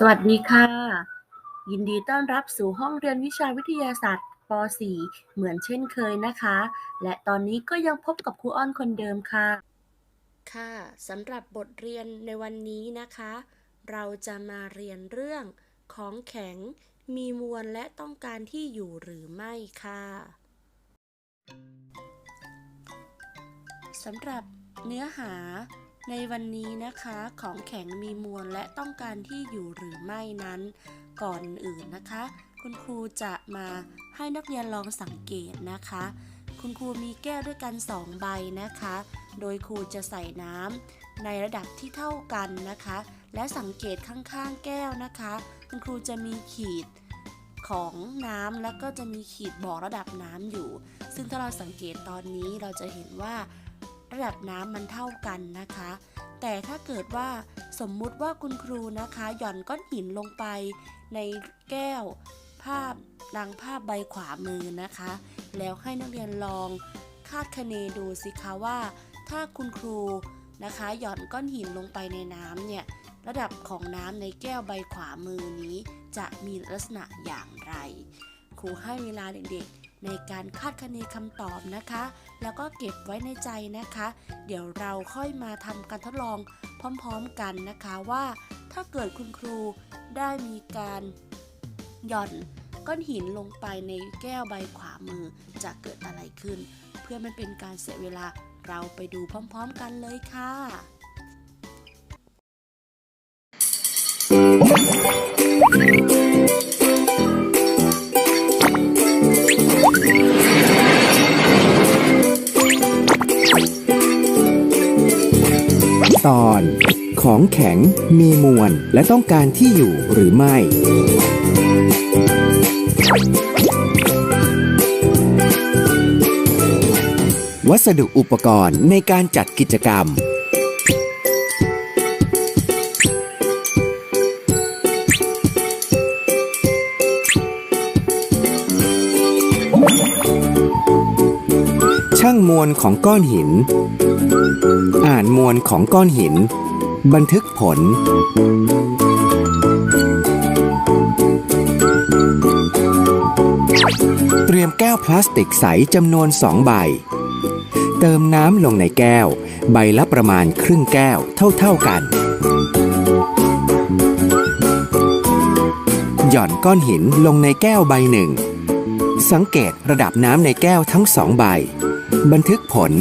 สวัสดีค่ะ ยินดีต้อนรับสู่ห้องเรียนวิชาวิทยาศาสตร์ป .4 เหมือนเช่นเคยนะคะ และตอนนี้ก็ยังพบกับครูอ้อนคนเดิมค่ะ ค่ะสำหรับบทเรียนในวันนี้นะคะ เราจะมาเรียนเรื่องของแข็งมีมวลและต้องการที่อยู่หรือไม่ค่ะสำหรับเนื้อหา ในวันนี้นะคะของแข็งมีมวลและต้องการที่อยู่หรือไม่นั้น ก่อนอื่นนะคะ คุณครูจะมาให้นักเรียนลองสังเกตนะคะ คุณครูมีแก้วด้วยกัน 2 ใบนะคะ โดยครูจะใส่น้ำในระดับที่เท่ากันนะคะ และสังเกตข้างๆ แก้วนะคะ คุณครูจะมีขีดของน้ำแล้วก็จะมีขีดบอกระดับน้ำอยู่ ซึ่งถ้าเราสังเกตตอนนี้เราจะเห็นว่า ระดับน้ำมันเท่ากันนะคะ แต่ถ้าเกิดว่าสมมุติว่าคุณครูนะคะ หย่อนก้อนหินลงไปในแก้ว ภาพดังภาพใบขวามือนะคะ แล้วให้นักเรียนลองคาดคะเนดูสิคะว่า ถ้าคุณครูนะคะ หย่อนก้อนหินลงไปในน้ำเนี่ยระดับของน้ำในแก้วใบขวามือนี้ จะมีลักษณะอย่างไร ครูให้เวลาเด็กๆ ในการคาดคะเนคำตอบนะคะ แล้วก็เก็บไว้ในใจนะคะ เดี๋ยวเราค่อยมาทำการทดลองพร้อมๆกันนะคะว่า ถ้าเกิดคุณครูได้มีการหย่อนก้อนหินลงไปในแก้วใบขวามือจะเกิดอะไรขึ้น เพื่อไม่เป็นการเสียเวลาเราไปดูพร้อมๆกันเลยค่ะ ตอน ของแข็งมีมวลและต้องการที่อยู่หรือไม่ วัสดุอุปกรณ์ในการจัดกิจกรรม ช่างมวลของก้อนหิน อ่านมวลของก้อนหิน บันทึกผล เตรียมแก้วพลาสติกใสจำนวนสองใบ เติมน้ำลงในแก้ว ใบละประมาณครึ่งแก้วเท่าๆกัน หย่อนก้อนหินลงในแก้วใบหนึ่ง สังเกตระดับน้ำในแก้วทั้งสองใบ บันทึกผล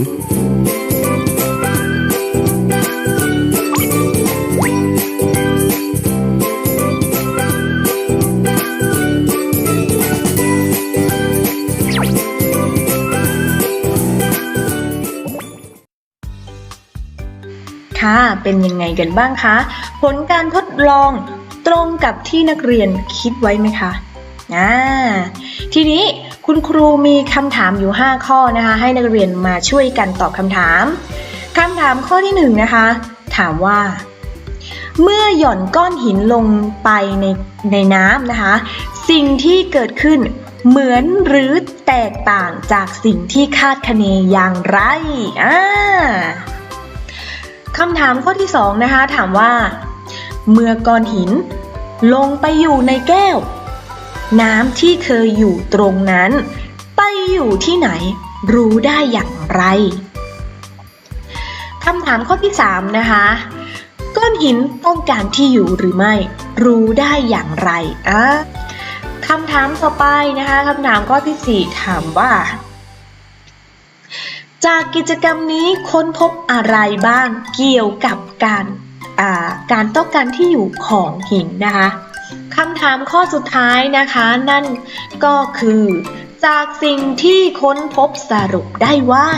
ค่ะ เป็นยังไงกันบ้างคะ ผลการทดลองตรงกับที่นักเรียนคิดไว้ไหมคะอ่าทีนี้คุณครูมีคำถามอยู่ 5 ข้อนะคะ ให้นักเรียนมาช่วยกันตอบคำถามคำถามข้อที่1นะคะ ถามว่า เมื่อหย่อนก้อนหินลงไปในในน้ำนะคะ สิ่งที่เกิดขึ้นเหมือนหรือแตกต่างจากสิ่งที่คาดคะเนอย่างไรอ่า คำถามข้อที่สองนะคะถามว่า เมื่อก้อนหิน ลงไปอยู่ในแก้ว น้ำที่เคยอยู่ตรงนั้น ไปอยู่ที่ไหน รู้ได้อย่างไรคำถามข้อที่สามนะคะ ก้อนหินต้องการที่อยู่หรือไม่ รู้ได้อย่างไรอะคำถามต่อไปนะคะคำถามข้อที่สี่ถามว่า จากกิจกรรมนี้ค้นพบอะไรบ้างเกี่ยวกับการาการต้องการที่อยู่ของหินนะคะคำถามข้อสุดท้ายนะคะนั่นก็คือ จากสิ่งที่ค้นพบสรุปได้ว่า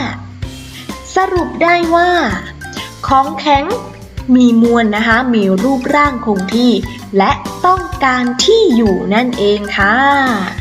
สรุปได้ว่า ของแข็งมีมวลนะคะมีรูปร่างคงที่ และต้องการที่อยู่นั่นเองค่ะ